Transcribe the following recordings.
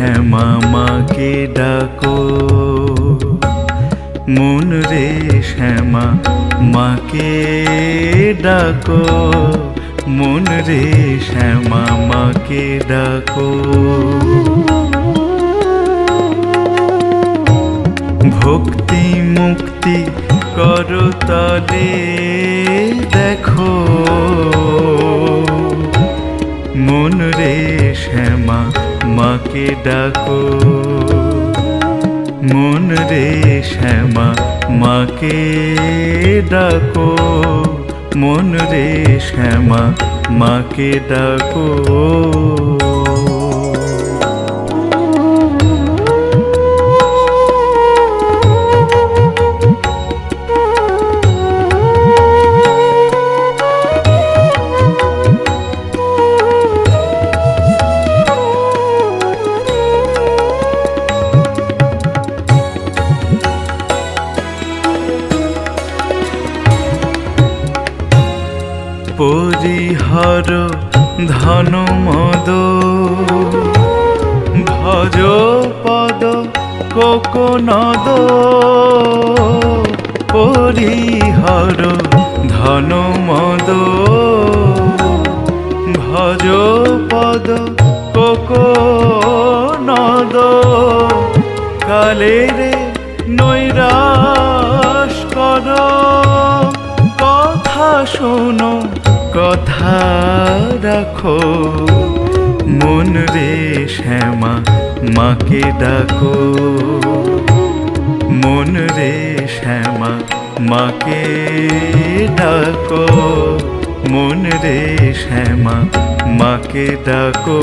শ্যামা মাকে ডাকো। মন রে শ্যামা, মাকে ডাকো। মন রে শ্যামা, মাকে ডাকো। ভক্তি মুক্তি করতলে দেখো। মন রে শ্যামা মাকে ডাকো। মন রে শ্যামা মাকে ডাকো। মন রে শ্যামা মাকে ডাকো। পরিহর ধন মদ ভজ পদ কোকনদ। পরিহর ধন মদ ভজ পদ কোকনদ। কালের নৈরাশ কর। কথা শোনো কথা রাখো, মন রে শ্যামা, মাকে ডাকো। মন রে শ্যামা, মাকে ডাকো। মন রে শ্যামা, মাকে ডাকো।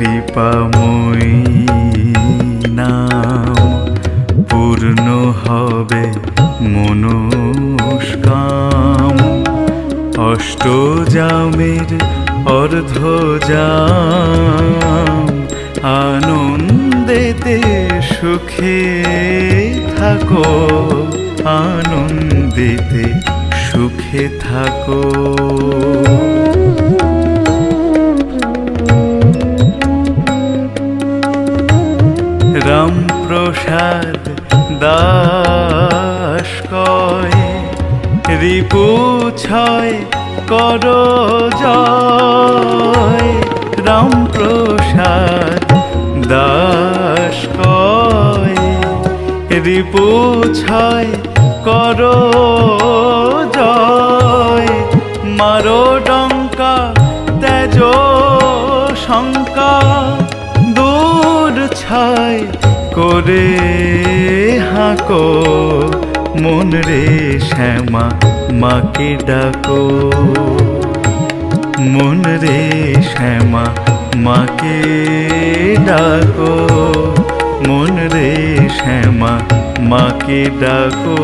কৃপাময়ী নাম পূর্ণ হবে মনস্কাম। অষ্টজামের অর্ধজাম আনন্দেতে সুখে থাকো আনন্দেতে সুখে থাকো। রামপ্রসাদ দাস কয়, রিপু ছয় কর জয় রামপ্রসাদ দাস কয়, রিপু ছয় কর জয়, মারো ডঙ্কা, তেজ শঙ্কা, দূর ছায় করে হাঁকো, মন রে শ্যামা, মাকে ডাকো। মন রে শ্যামা, মাকে ডাকো। মন রে শ্যামা, মাকে ডাকো।